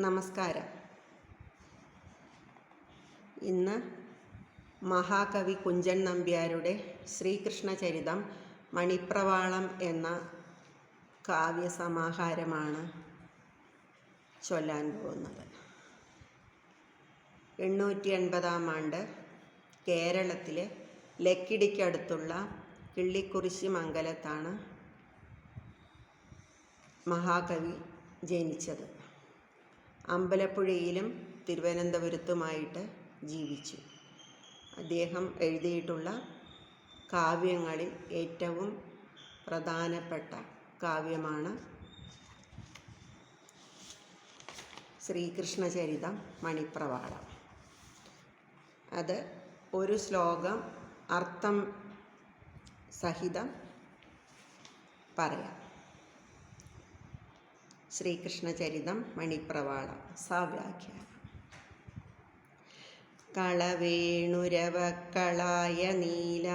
നമസ്കാരം. ഇന്ന് മഹാകവി കുഞ്ചൻ നമ്പ്യാരുടെ ശ്രീകൃഷ്ണചരിതം മണിപ്രവാളം എന്ന കാവ്യസമാഹാരമാണ് ചൊല്ലാൻ പോകുന്നത്. എണ്ണൂറ്റി എൺപതാം ആണ്ട് കേരളത്തിലെ ലക്കിടിക്കടുത്തുള്ള കിള്ളിക്കുറിശി മംഗലത്താണ് മഹാകവി ജനിച്ചത്. അമ്പലപ്പുഴയിലും തിരുവനന്തപുരത്തുമായിട്ട് ജീവിച്ചു. അദ്ദേഹം എഴുതിയിട്ടുള്ള കാവ്യങ്ങളിൽ ഏറ്റവും പ്രധാനപ്പെട്ട കാവ്യമാണ് ശ്രീകൃഷ്ണചരിതം മണിപ്രവാളം. അത് ഒരു ശ്ലോകം അർത്ഥം സഹിതം പറയാം. ശ്രീകൃഷ്ണചരിതം മണിപ്രവാളം സാവ്യാഖ്യാനം. കളവേണുരവക്കളായ നീല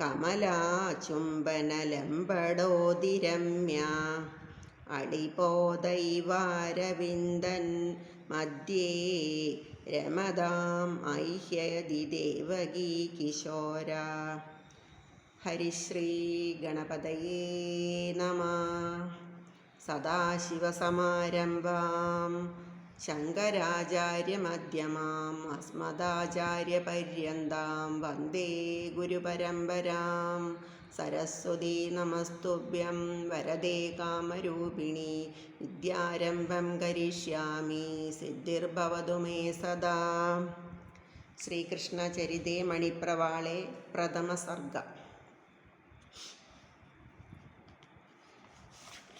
കമലാചുംബനലംബടോതിരമ്യ അടിപോതൈവാരവിന്ദൻ മധ്യേ രമതാം ഐഹ്യതി ദേവകീ കിശോര ഹരിശ്രീ ഗണപതയേ നമ. സദാശിവസമാരംഭാം. ശങ്കരാചാര്യമധ്യമാം. അസ്മദാചാര്യപര്യന്താം. വന്ദേ ഗുരുപരമ്പരാം. സരസ്വതീ നമസ്തുഭ്യം. വരദേ കാമരൂപിണി. വിദ്യാരംഭം കരിഷ്യാമി. സിദ്ധിർഭവതു മേ സദാ. ശ്രീകൃഷ്ണചരിതേ മണിപ്രവാളെ പ്രഥമസർഗ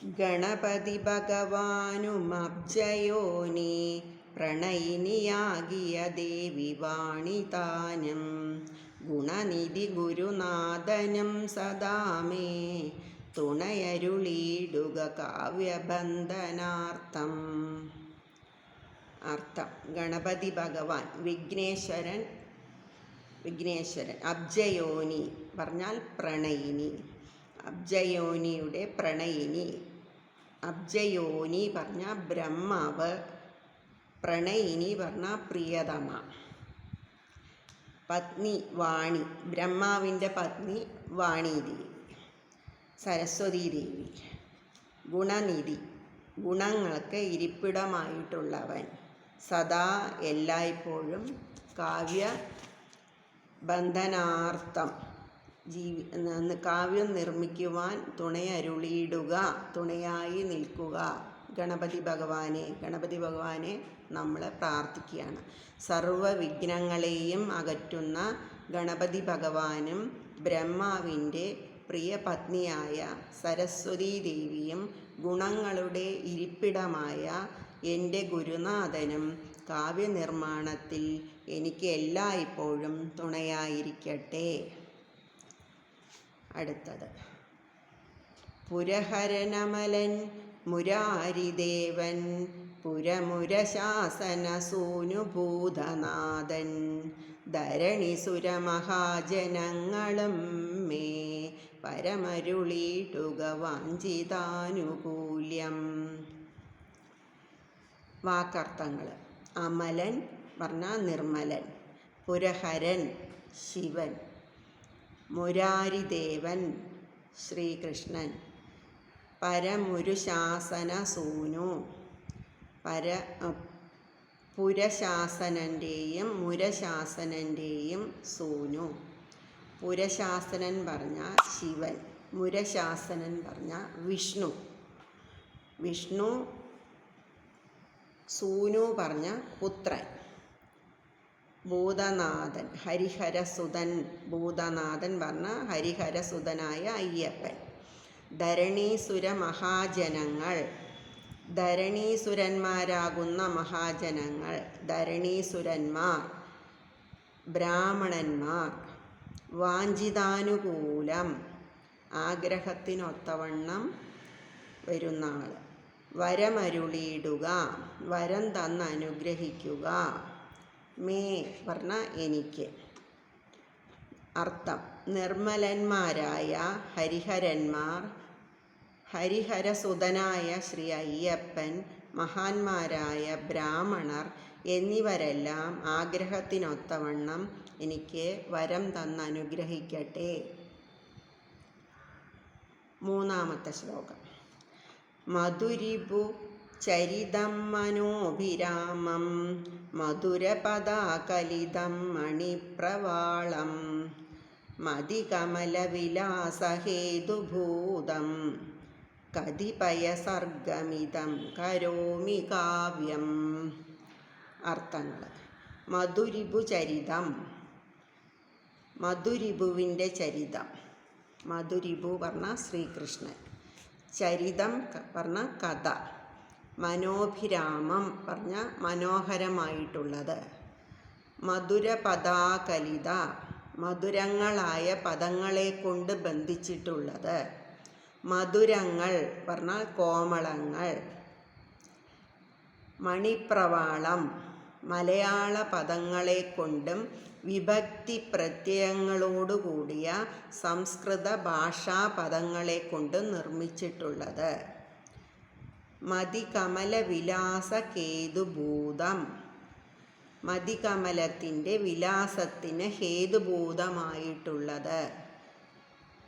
ഗണപതി ഭഗവാനുമബ്ജയോനി പ്രണയിനിയാകിയ ദേവി വാണിതാനം. ഗുണനിധി ഗുരുനാഥനം സദാമേ. തുണയരുളീടുക കാവ്യബന്ധനാർത്ഥം. അർത്ഥം. ഗണപതി ഭഗവാൻ വിഘ്നേശ്വരൻ വിഘ്നേശ്വരൻ അബ്ജയോനി. പറഞ്ഞാൽ പ്രണയിനി. അബ്ജയോനിയുടെ പ്രണയിനി. അബ്ജയോനി പറഞ്ഞ ബ്രഹ്മാവ് പ്രണയിനി പറഞ്ഞ പ്രിയതമ. പത്നി വാണി ബ്രഹ്മാവിന്റെ പത്നി വാണിദേവി. സരസ്വതി ദേവി. ഗുണനിധി ഗുണങ്ങൾക്ക് ഇരിപ്പിടമായിട്ടുള്ളവൻ. സദാ എല്ലായ്പ്പോഴും കാവ്യ ബന്ധനാർത്ഥം ജീവി കാവ്യം നിർമ്മിക്കുവാൻ തുണയരുളിയിടുക തുണയായി നിൽക്കുക. ഗണപതി ഭഗവാനെ ഗണപതി ഭഗവാനെ നമ്മൾ പ്രാർത്ഥിക്കുകയാണ്. സർവ വിഘ്നങ്ങളെയും അകറ്റുന്ന ഗണപതി ഭഗവാനും ബ്രഹ്മാവിന്റെ പ്രിയ പത്നിയായ സരസ്വതി ദേവിയും ഗുണങ്ങളുടെ ഇരിപ്പിടമായ എന്റെ ഗുരുനാഥനും കാവ്യനിർമ്മാണത്തിൽ എനിക്ക് എല്ലായ്പ്പോഴും തുണയായിരിക്കട്ടെ. അടുത്തത്. പുരഹരനമലൻ മുരാരിദേവൻ പുരമുരശാസന സൂനുഭൂതനാഥൻ ധരണിസുരമഹാജനങ്ങളും മേ പരമരുളീട്ടുക വാഞ്ചിതാനുകൂല്യം. വാക്കർത്ഥങ്ങൾ അമലൻ പറഞ്ഞ നിർമ്മലൻ പുരഹരൻ ശിവൻ. മുരാരിദേവൻ ശ്രീകൃഷ്ണൻ. പരമുരുശാസന സൂനു പര പുരശാസനന്റെയും മുരശാസനന്റെയും സൂനു. പുരശാസനൻ പറഞ്ഞ ശിവൻ മുരശാസനൻ പറഞ്ഞ വിഷ്ണു. വിഷ്ണു സൂനു പറഞ്ഞ പുത്രൻ. ഭൂതനാഥൻ ഹരിഹരസുതൻ ഭൂതനാഥൻ പറഞ്ഞ ഹരിഹരസുതനായ അയ്യപ്പൻ. ധരണീസുര മഹാജനങ്ങൾ ധരണീസുരന്മാരാകുന്ന മഹാജനങ്ങൾ ധരണീസുരന്മാർ ബ്രാഹ്മണന്മാർ വാഞ്ചിതാനുകൂലം ആഗ്രഹത്തിനൊത്തവണ്ണം വരുന്ന ആൾ വരമരുളിയിടുക വരം തന്ന് അനുഗ്രഹിക്കുക മേ പറഞ്ഞ എനിക്ക്. അർത്ഥം നിർമ്മലന്മാരായ ഹരിഹരന്മാർ ഹരിഹരസുതനായ ശ്രീ അയ്യപ്പൻ മഹാന്മാരായ ബ്രാഹ്മണർ എന്നിവരെല്ലാം ആഗ്രഹത്തിനൊത്തവണ്ണം എനിക്ക് വരം തന്നനുഗ്രഹിക്കട്ടെ മൂന്നാമത്തെ ശ്ലോകം. മധുരിപു ചരിതം മനോഭിരാമം മധുരപദാകലിതം മണിപ്രവാളം മതികമലവിലാസഹേതുഭൂതം കതിപയസർഗമിതം കരോമി കാവ്യം. അർത്ഥങ്ങൾ. മധുരിപു ചരിതം മധുരിപുവിന്റെ ചരിതം. മധുരിപു പറഞ്ഞ ശ്രീകൃഷ്ണൻ. ചരിതം പറഞ്ഞ കഥ. മനോഭിരാമം പറഞ്ഞ മനോഹരമായിട്ടുള്ളത്. മധുരപദാകലിത മധുരങ്ങളായ പദങ്ങളെ കൊണ്ട് ബന്ധിച്ചിട്ടുള്ളത്. മധുരങ്ങൾ പറഞ്ഞാൽ കോമളങ്ങൾ. മണിപ്രവാളം മലയാള പദങ്ങളെ കൊണ്ടും വിഭക്തി പ്രത്യയങ്ങളോടുകൂടിയ സംസ്കൃത ഭാഷാ പദങ്ങളെ കൊണ്ടും നിർമ്മിച്ചിട്ടുള്ളത്. മതികമല വിലാസ കേതുഭൂതം മതികമലത്തിന്റെ വിലാസത്തിന് ഹേതുഭൂതമായിട്ടുള്ളത്.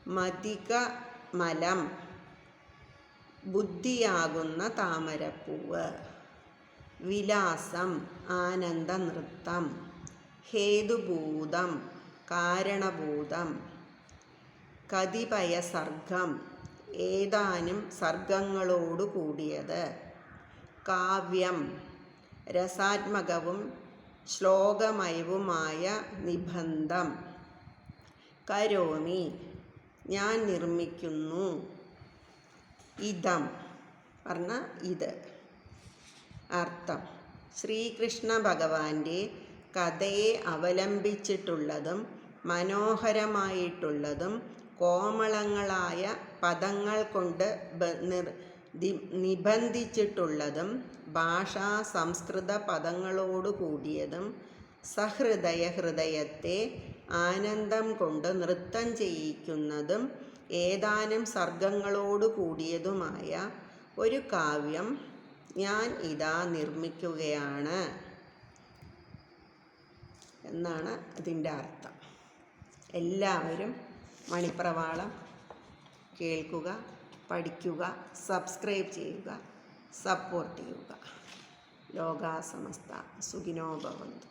മതിക മലം ബുദ്ധിയാകുന്ന താമരപ്പൂവ്. വിലാസം ആനന്ദ നൃത്തം ഹേതുഭൂതം കാരണഭൂതം. കതിപയ സർഗം ഏതാനും സർഗങ്ങളോടു കൂടിയത്. കാവ്യം രസാത്മകവും ശ്ലോകമയവുമായ നിബന്ധം. കരോമി ഞാൻ നിർമ്മിക്കുന്നു. ഇതം. പറഞ്ഞ ഇത്. അർത്ഥം. ശ്രീകൃഷ്ണ ഭഗവാന്റെ കഥയെ അവലംബിച്ചിട്ടുള്ളതും മനോഹരമായിട്ടുള്ളതും കോമളങ്ങളായ പദങ്ങൾ കൊണ്ട് നിബന്ധിച്ചിട്ടുള്ളതും ഭാഷാ സംസ്കൃത പദങ്ങളോടു കൂടിയതും സഹൃദയ ഹൃദയത്തെ ആനന്ദം കൊണ്ട് നൃത്തം ചെയ്യിക്കുന്നതും ഏതാനും സർഗങ്ങളോടു കൂടിയതുമായ ഒരു കാവ്യം ഞാൻ ഇതാ നിർമ്മിക്കുകയാണ് എന്നാണ് അതിന്റെ അർത്ഥം. എല്ലാവരും മണിപ്രവാളം കേൾക്കുക പഠിക്കുക സബ്സ്ക്രൈബ് ചെയ്യുക സപ്പോർട്ട് ചെയ്യുക. ലോകാസമസ്ത. സുഖിനോ ഭവന്തു.